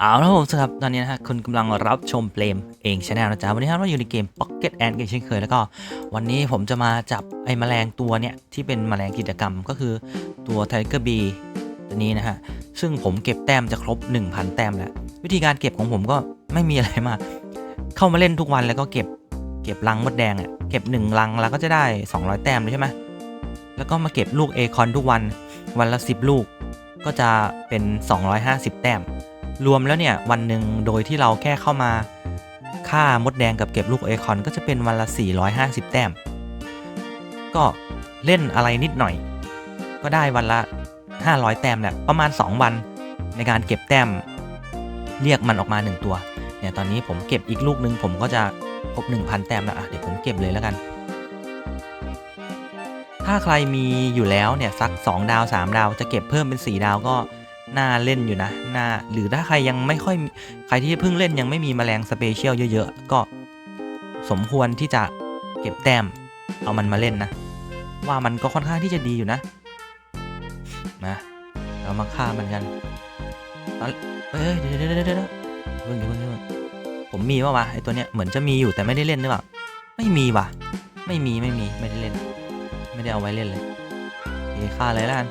เอาละครับผมสำหรับตอนนี้นะฮะคุณกำลังรับชมเปลมเองชาแนลนะจ๊ะวันนี้ครับเราอยู่ในเกม Pocket Ant กันเช่นเคยแล้วก็ วันนี้ผมจะมาจับไอ้แมลงตัวเนี้ยที่เป็นแมลงกิจกรรมก็คือตัว Tiger Bee ตัวนี้นะฮะ ซึ่งผมเก็บแต้มจะครบ 1,000 แต้มแล้ว วิธีการเก็บของผมก็ไม่มีอะไรมาก เข้ามาเล่นทุกวันแล้วก็เก็บเก็บรังมดแดงอะเก็บ1รังแล้วก็จะได้ 200 แต้มเลยใช่ไหมแล้วก็มาเก็บลูกเอคอนทุกวันวันละ 10 ลูกก็จะเป็น 250 แต้ม รวมแล้วเนี่ยวันหนึ่งโดยที่เราแค่เข้ามาฆ่ามดแดงกับเก็บลูกเอคอนก็จะเป็นวันละ 450 แต้ม ก็เล่นอะไรนิดหน่อย ก็ได้วันละ 500 แต้มแหละประมาณ 2 วันในการเก็บแต้ม เรียกมันออกมา 1 ตัวเนี่ยตอนนี้ผมเก็บอีกลูกนึงผมก็จะครบ 1,000 แต้มแล้วอะเดี๋ยวผมเก็บเลยแล้วกัน ถ้าใครมีอยู่แล้วเนี่ยสัก 2 ดาว 3 ดาวจะเก็บเพิ่มเป็น 4 ดาวก็ น่าเล่นอยู่นะน่าหรือถ้าใครยังไม่ค่อยใครที่เพิ่งเล่นยังไม่มีแมลงสเปเชียลเยอะๆ ก็สมควรที่จะเก็บแต้มเอามันมาเล่นนะ ว่ามันก็ค่อนข้างที่จะดีอยู่นะนะเรามาฆ่ามันกันเอ้ยเดี๋ยวเดี๋ยวเดี๋ยวเดี๋ยวเพิ่งเดี๋ยวเพิ่งเดี๋ยวเพิ่งผมมีป่าวะไอตัวเนี้ยเหมือนจะมีอยู่แต่ไม่ได้เล่นหรือเปล่าไม่มีว่ะ ไม่มีไม่มีไม่ได้เล่น ไม่ได้เอาไว้เล่นเลยโอเคฆ่าเลยแล้วกัน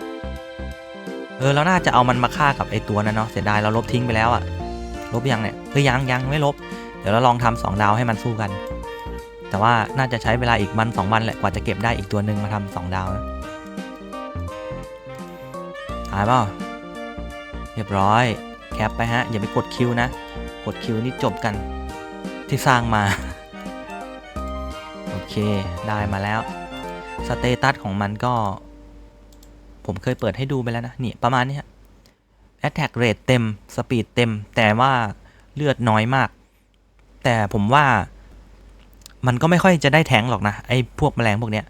เออเราน่าจะเอามันมาฆ่ากับไอตัวนั้นเนาะเสียดายเราลบทิ้งไปแล้วอะลบยังเนี่ยเฮ้ยยังยังไม่ลบ เดี๋ยวเราลองทำสองดาวให้มันสู้กัน แต่ว่าน่าจะใช้เวลาอีกวันสองวันแหละกว่าจะเก็บได้อีกตัวหนึ่งมาทำสองดาวนะหายเปล่าเรียบร้อยแคปไปฮะอย่าไปกดคิวนะ กดคิวนี่จบกันที่สร้างมา โอเคได้มาแล้วสเตตัสของมันก็ ผมเคยเปิดให้ดูไปแล้วนะ นี่ประมาณนี้ฮะ attack rate เต็ม speed เต็ม แต่ว่าเลือดน้อยมาก แต่ผมว่ามันก็ไม่ค่อยจะได้แทงหรอกนะ ไอ้พวกแมลงพวกเนี้ย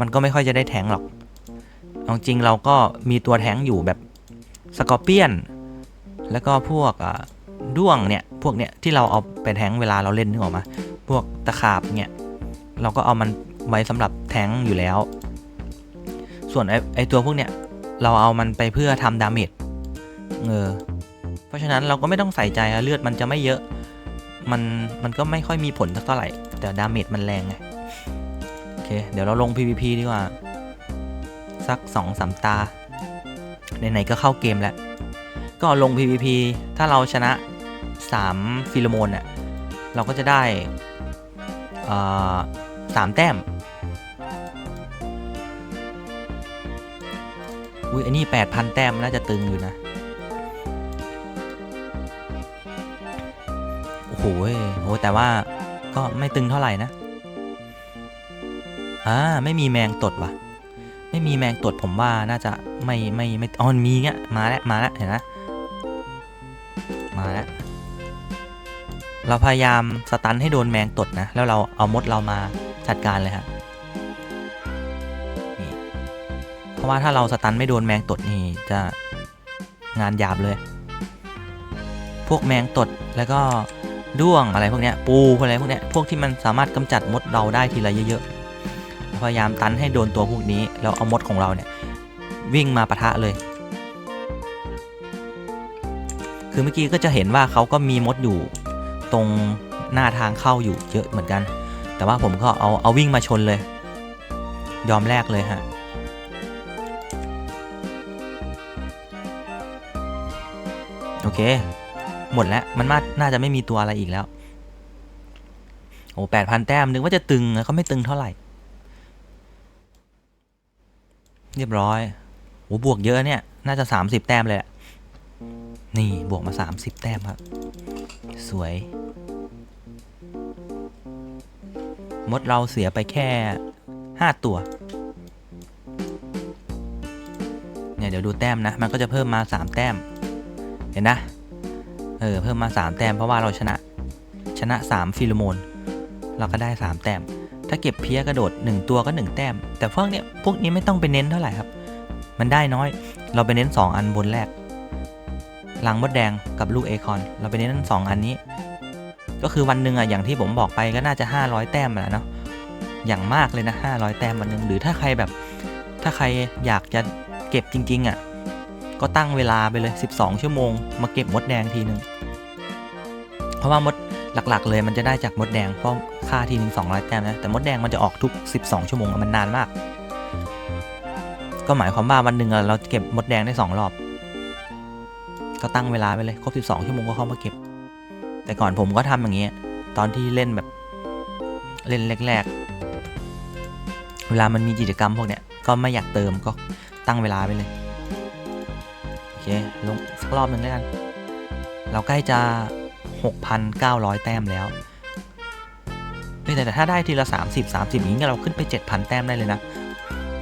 มันก็ไม่ค่อยจะได้แทงหรอก เอาจริงเราก็มีตัวแทงอยู่แบบสกอร์เปียน แล้วก็พวกด้วงเนี่ย พวกเนี้ยที่เราเอาไปแทงเวลาเราเล่นนึกออกมา พวกตะขาบเนี่ย เราก็เอามันไว้สำหรับแทงอยู่แล้ว ส่วนไอไอตัวพวกเนี้ยเราเอามันไปเพื่อทำดาเมจเออเพราะฉะนั้นเราก็ไม่ต้องใส่ใจเลือดมันจะไม่เยอะมันมันก็ไม่ค่อยมีผลสักเท่าไหร่ แต่ดาเมจมันแรงไงโอเค เดี๋ยวเราลง PVP ดีกว่า สัก2อสามตาไหนๆก็เข้าเกมแล้ว ก็ลง PVP ถ้าเราชนะ 3 ฟิโลโมนเนี่ยเราก็จะได้สามแต้ม อุ้ยอันนี้แปดพันแต้มน่าจะตึงอยู่นะ โอ้โหเว้ยโห แต่ว่าก็ไม่ตึงเท่าไหร่นะ อ่า ไม่มีแมงตดว่ะ ไม่มีแมงตดผมว่าน่าจะไม่ไม่ไม่อ๋อมีเงี้ย มาแล้วมาแล้วเห็นนะมาแล้วเราพยายามสตันให้โดนแมงตดนะ แล้วเราเอามดเรามาจัดการเลยฮะ เพราะว่าถ้าเราสตันไม่โดนแมงตดนี่จะงานหยาบเลย พวกแมงตดแล้วก็ด้วงอะไรพวกเนี้ยปูอะไรพวกเนี้ยพวกที่มันสามารถกำจัดมดเราได้ทีละเยอะๆพยายามตันให้โดนตัวพวกนี้แล้วเอามดของเราเนี่ยวิ่งมาปะทะเลย คือเมื่อกี้ก็จะเห็นว่าเขาก็มีมดอยู่ตรงหน้าทางเข้าอยู่เยอะเหมือนกัน แต่ว่าผมก็เอาเอาวิ่งมาชนเลย ยอมแลกเลยฮะ โอเค หมดแล้ว มันมาน่าจะไม่มีตัวอะไรอีกแล้ว โอ้แปดพันแต้มนึกว่าจะตึงนะก็ไม่ตึงเท่าไหร่ เรียบร้อยโอ้บวกเยอะเนี่ย น่าจะสามสิบแต้มเลยแหละนี่บวกมาสามสิบแต้มครับ สวย มดเราเสียไปแค่ห้าตัวเนี่ยเดี๋ยวดูแต้มนะ มันก็จะเพิ่มมาสามแต้ม เห็นนะ เออ เพิ่มมา 3 แต้มเพราะว่าเราชนะ ชนะ 3 ฟิโลโมน เราก็ได้ 3 แต้ม ถ้าเก็บเพี้ยกระโดด 1 ตัวก็ 1 แต้ม แต่พวกเนี้ยพวกนี้ไม่ต้องไปเน้นเท่าไหร่ครับ มันได้น้อย เราไปเน้น 2 อันบนแรกลังมดแดงกับลูกเอคอน เราไปเน้น 2 อันนี้ ก็คือวันหนึ่งอะอย่างที่ผมบอกไปก็น่าจะ 500 แต้มแหละเนาะ อย่างมากเลยนะ 500 แต้มวันหนึ่งหรือถ้าใครแบบ ถ้าใครอยากจะเก็บจริง ๆอะ ก็ตั้งเวลาไปเลย 12 ชั่วโมง มาเก็บมดแดงทีหนึ่งเพราะว่ามดหลักๆ เลยมันจะได้จากมดแดงเพราะค่าทีหนึ่ง200แต้มนะแต่มดแดงมันจะออกทุก 12 ชั่วโมงมันนานมาก ก็หมายความว่าวันหนึ่งเราเก็บมดแดงได้สองรอบ ก็ตั้งเวลาไปเลยครบ 12 ชั่วโมงก็เข้ามาเก็บ แต่ก่อนผมก็ทำอย่างเงี้ยตอนที่เล่นแบบเล่นแรกๆเวลามันมีกิจกรรมพวกเนี้ยก็ไม่อยากเติมก็ตั้งเวลาไปเลย เคลงสักรอบหนึ่งแล้วกัน เราใกล้จะ 6,900 แต้มแล้วเฮ้ยแต่แต่ถ้าได้ทีละ 30 30อย่างนี้เราขึ้นไป 7,000 แต้มได้เลยนะ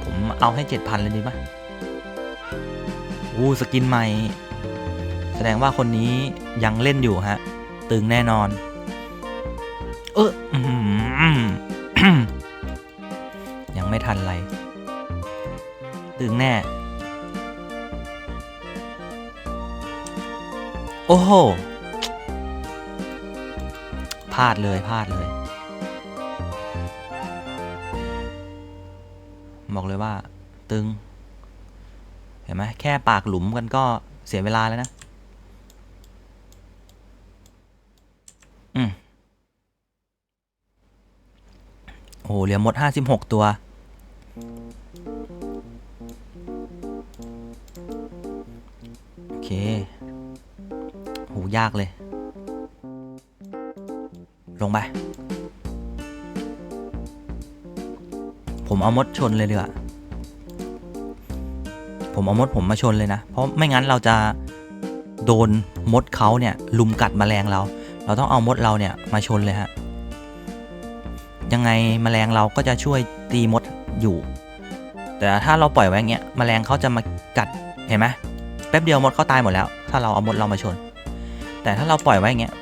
ผมเอาให้ 7,000 เลยดีไหมอู้สกินใหม่ แสดงว่าคนนี้ยังเล่นอยู่ฮะ ตึงแน่นอน โอ้โหพลาดเลยพลาดเลยบอกเลยว่า ตึง เห็นไหมแค่ปากหลุมกันก็เสียเวลาแล้วนะ อืมโอ้โหเหลือหมดห้าสิบหกตัว โอเค ยากเลย ลงไป ผมเอามดชนเลยดีกว่าผมเอามดผมมาชนเลยนะ เพราะไม่งั้นเราจะโดนมดเขาเนี่ยลุมกัดแมลงเรา เราต้องเอามดเราเนี่ยมาชนเลยฮะ ยังไงแมลงเราก็จะช่วยตีมดอยู่ แต่ถ้าเราปล่อยไว้เงี้ยแมลงเขาจะมากัดเห็นไหมแป๊บเดียวมดเขาตายหมดแล้ว ถ้าเราเอามดเรามาชน แต่ถ้าเราปล่อยไว้อย่างเงี้ย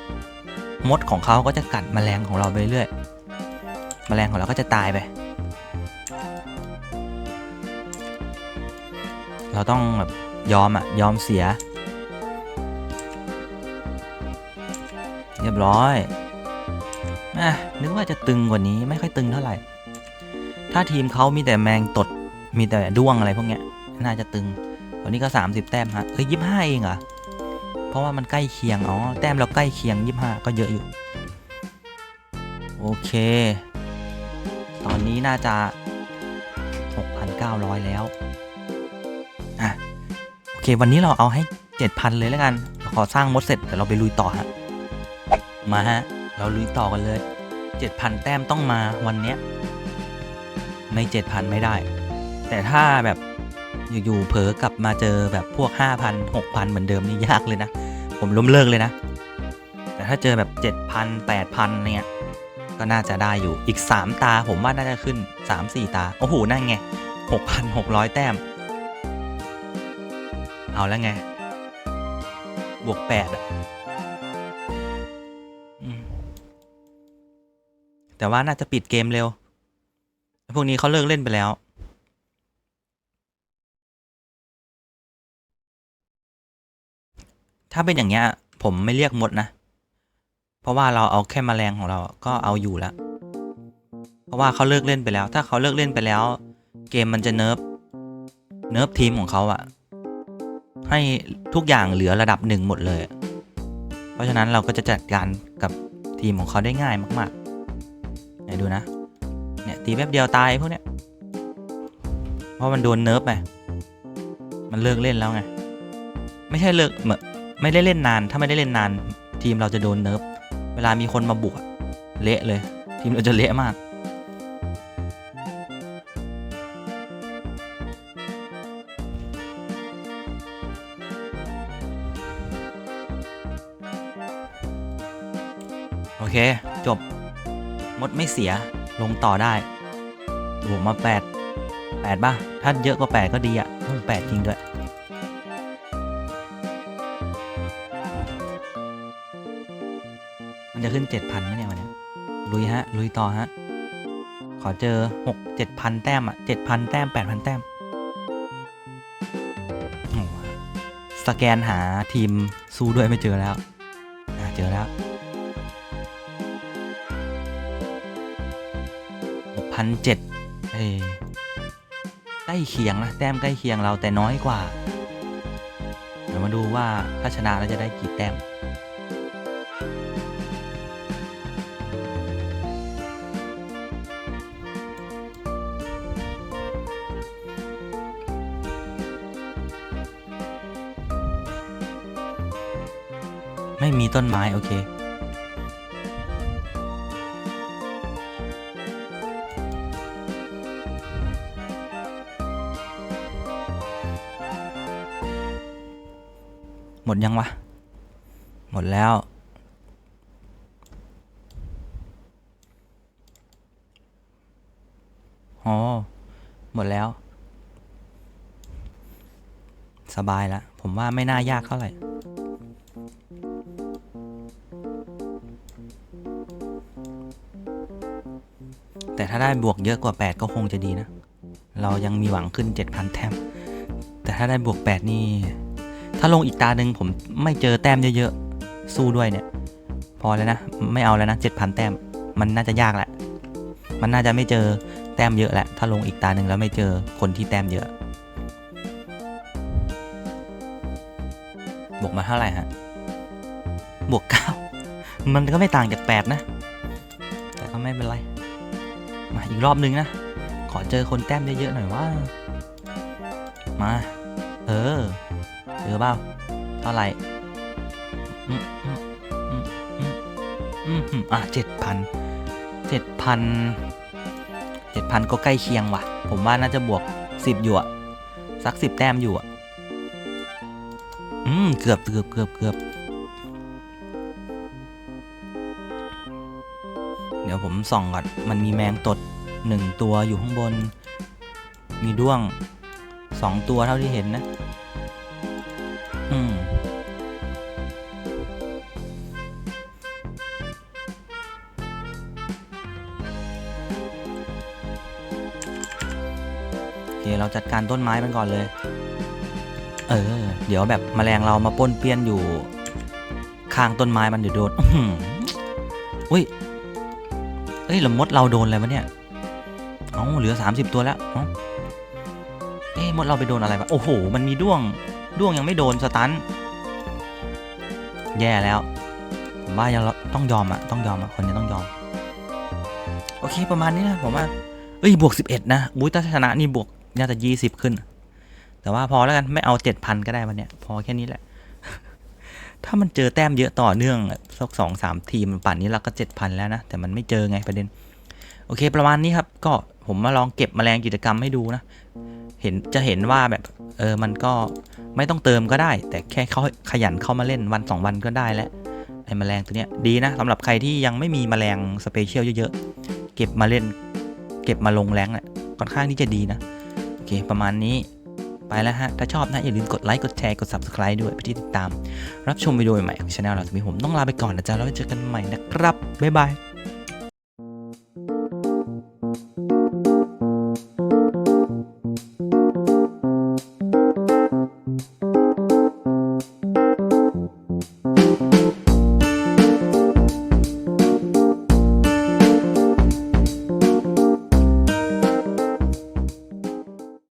มดของเขาก็จะกัดแมลงของเราไปเรื่อยแมลงของเราก็จะตายไป เราต้องแบบยอมอะยอมเสีย เรียบร้อยอะนึกว่าจะตึงกว่านี้ไม่ค่อยตึงเท่าไหร่ ถ้าทีมเขามีแต่แมงตดมีแต่ด้วงอะไรพวกเนี้ยน่าจะตึง วันนี้ก็ 30 แต้มฮะเฮ้ยยี่ห้าเองเหรอ เพราะว่ามันใกล้เคียงอ๋อแต้มเราใกล้เคียงยี่ห้าก็เยอะอยู่ โอเค ตอนนี้น่าจะ 6,900 แล้วอะโอเค วันนี้เราเอาให้ 7,000 เลยแล้วกัน ขอสร้างมดเสร็จเดี๋ยวเราไปลุยต่อฮะมาฮะ เราลุยต่อกันเลย 7,000 แต้มต้องมาวันเนี้ยไม่ 7,000 ไม่ได้ แต่ถ้าแบบอยู่ๆเผลอกลับมาเจอแบบพวก 5,000 6,000 เหมือนเดิมนี่ยากเลยนะ ผมล้มเลิกเลยนะ แต่ถ้าเจอแบบ 7,000 8,000เนี่ยก็น่าจะได้อยู่อีก 3 ตาผมว่าน่าจะขึ้น 3-4 ตา โอ้โห นั่นไง 6,600 แต้ม เอาแล้วไง บวก 8 อะแต่ว่าน่าจะปิดเกมเร็ว พวกนี้เขาเลิกเล่นไปแล้ว ถ้าเป็นอย่างเงี้ย ผมไม่เรียกมดนะ เพราะว่าเราเอาแค่แมลงของเราก็เอาอยู่แล้วเพราะว่าเขาเลิกเล่นไปแล้ว ถ้าเขาเลิกเล่นไปแล้ว เกมมันจะเนิร์ฟเนิร์ฟทีมของเขาอะให้ทุกอย่างเหลือระดับหนึ่งหมดเลย เพราะฉะนั้นเราก็จะจัดการกับทีมของเขาได้ง่ายมากๆไหนดูนะ เนี่ยตีแป๊บเดียวตายพวกเนี้ย เพราะมันโดนเนิร์ฟไปมันเลิกเล่นแล้วไง ไม่ใช่เลิกเหมือ ไม่ได้เล่นนาน ถ้าไม่ได้เล่นนาน ทีมเราจะโดนเนิร์ฟเวลามีคนมาบุกเละเลย ทีมเราจะเละมากโอเค จบ มดไม่เสียลงต่อได้บวกมาแปดแปดบ้างถ้าเยอะกว่าแปดก็ดีอะโอ้แปดจริงด้วย ขึ้นเจ็ดพันไหมเนี่ยวันนี้ลุยฮะ ลุยต่อฮะ ขอเจอหกเจ็ดพันแต้มอะเจ็ดพันแต้มแปดพันแต้มสแกนหาทีมสู้ด้วยไม่เจอแล้วเจอแล้วพันเจ็ดเอ้ใกล้เคียงนะ แต้มใกล้เคียงเราแต่น้อยกว่ามาดูว่าถ้าชนะเราจะได้กี่แต้ม ไม่มีต้นไม้ โอเค หมดยังวะ หมดแล้ว อ๋อ หมดแล้ว สบายละ ผมว่าไม่น่ายากเท่าไหร่ แต่ถ้าได้บวกเยอะกว่า 8 ก็คงจะดีนะ เรายังมีหวังขึ้น 7,000 แต้ม แต่ถ้าได้บวก 8 นี่ ถ้าลงอีกตาหนึ่งผมไม่เจอแต้มเยอะๆ สู้ด้วยเนี่ย พอแล้วนะ ไม่เอาแล้วนะ 7,000 แต้ม มันน่าจะยากแหละ มันน่าจะไม่เจอแต้มเยอะแหละ ถ้าลงอีกตาหนึ่งแล้วไม่เจอคนที่แต้มเยอะ บวกมาเท่าไหร่ฮะ บวก 9 มันก็ไม่ต่างจาก 8 นะ แต่ก็ไม่เป็นไร มาอีกรอบนึงนะ ขอเจอคนแต้มเยอะๆหน่อยว่า มา เออเจอเปล่าเท่าไหร่อืมอืมอืมอืมอืมอืมอะเจ็ดพันเจ็ดพันเจ็ดพันก็ใกล้เคียงว่ะ ผมว่าน่าจะบวกสิบอยู่อะสักสิบแต้มอยู่อะอืม เกือบเกือบเกือบเกือบ ผมส่องก่อนมันมีแมงตดหนึ่งตัวอยู่ข้างบน มีด้วงสองตัวเท่าที่เห็นนะ อืมโอเคเราจัดการต้นไม้มันก่อนเลย เออ เดี๋ยวแบบแมลงเรามาป้นเปี้ยนอยู่ ข้างต้นไม้มันเดี๋ยวโดนอื้อหืออุ้ย อ้ยลมดเราโดนอะไรวะเนี่ยเอ้าเหลือ 30 ตัวแล้วเอ้าเอ้ยมดเราไปโดนอะไรวะโอ้โห มันมีด้วงด้วงยังไม่โดนสตันแย่แล้วผมว่ายังต้องยอมอะต้องยอมอะคนนี้ต้องยอม โอเคประมาณนี้นะผมว่าเอ้ยบวก 11 นะบุ้ยถ้าชนะนี่บวกน่าจะ20 ขึ้น แต่ว่าพอแล้วกันไม่เอา 7,000 ก็ได้วันเนี้ยพอแค่นี้แหละ ถ้ามันเจอแต้มเยอะต่อเนื่องสักสองสามทีมป่านนี้เราก็7,000แล้วนะ แต่มันไม่เจอไงประเด็น โอเคประมาณนี้ครับ ก็ผมมาลองเก็บมแมลงกิจกรรมให้ดูนะ เห็นจะเห็นว่าแบบเออมันก็ไม่ต้องเติมก็ได้ แต่แค่เขาขยันเข้ามาเล่นวันสองวันก็ได้แล้วไอ้แมลงตัวเนี้ยดีนะสำหรับใครที่ยังไม่มีมแมลงสเปเชียลเยอะๆเก็บมาเล่น เก็บมาลงแรงอะค่อนข้างที่จะดีนะโอเคประมาณนี้ ไปแล้วฮะ ถ้าชอบนะอย่าลืมกดไลค์กดแชร์กด subscribe ด้วยเพื่อที่ติดตาม รับชมวิดีโอใหม่ของช anel เราสมีผมต้องลาไปก่อนนะจ๊ะแล้วเจอกันใหม่นะครับบ๊ายบาย